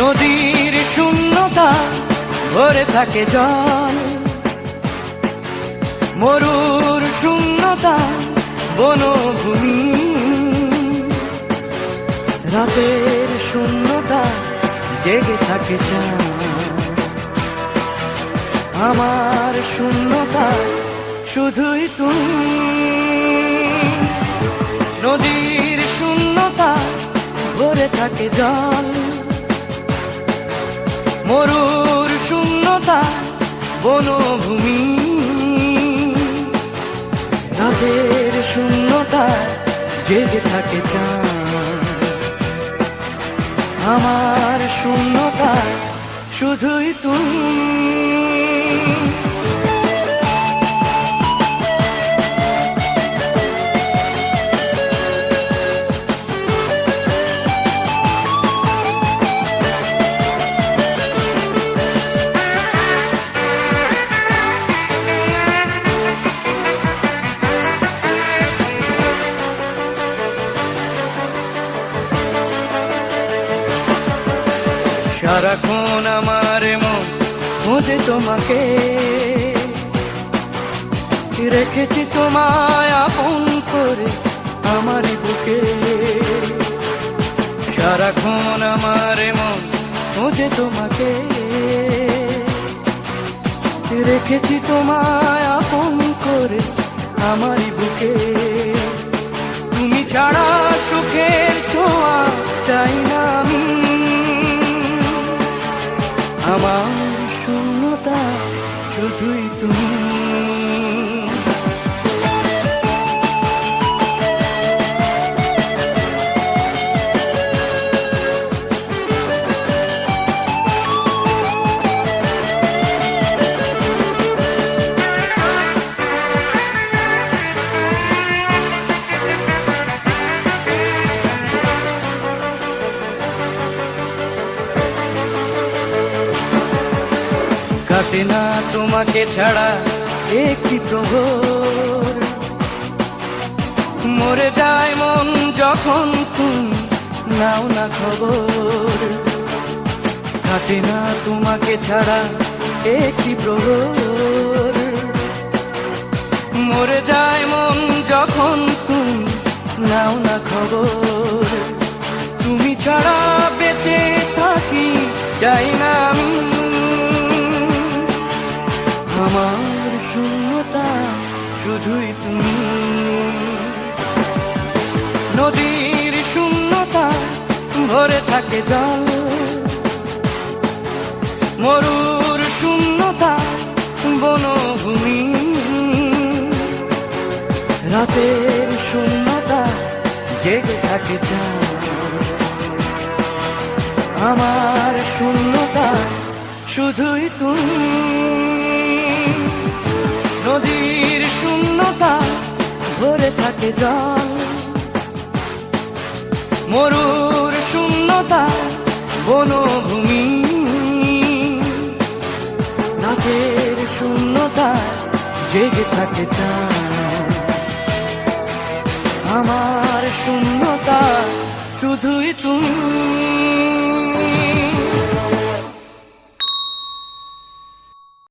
নদীর শূন্যতা ভরে থাকে জল। মরুর শূন্যতা বনভূমি। রাতের শূন্যতা জেগে থাকে আমার শূন্যতা শুধুই তুমি। নদীর শূন্যতা ভরে থাকে জল। মরুর শূন্যতা বনভূমি। জেগে থাকে আমার শূন্যতা শুধুই তুমি। সারাক্ষণ আমার মন, খোঁজে তোমাকে। রেখেছি তোমায় আপন করে আমার বুকে। সারাক্ষণ আমার মন, খোঁজে তোমাকে। রেখেছি তোমায় আপন করে আমার বুকে। তুমি ছাড়া শুধুই তুমি কাটে না তোমাকে ছাড়া একটি প্রহর? মরে যায় মন যখন তুমি নাও না খবর। কাটে না তোমাকে ছাড়া একটি প্রহর? মরে যায় মন যখন তুমি নাও না খবর। তুমি ছাড়া বেঁচে থাকি, যাই না শুধুই তুমি। নদীর শূন্যতা ভরে থাকে জল। মরুর শূন্যতা বনভূমি। রাতের শূন্যতা জেগে থাকে চাঁদ আমার শূন্যতা শুধুই তুমি। নদীর শূন্যতা ভরে থাকে জল। মরুর শূন্যতা বনভূমি। রাতের শূন্যতা জেগে থাকে আমার শূন্যতা শুধুই তুমি।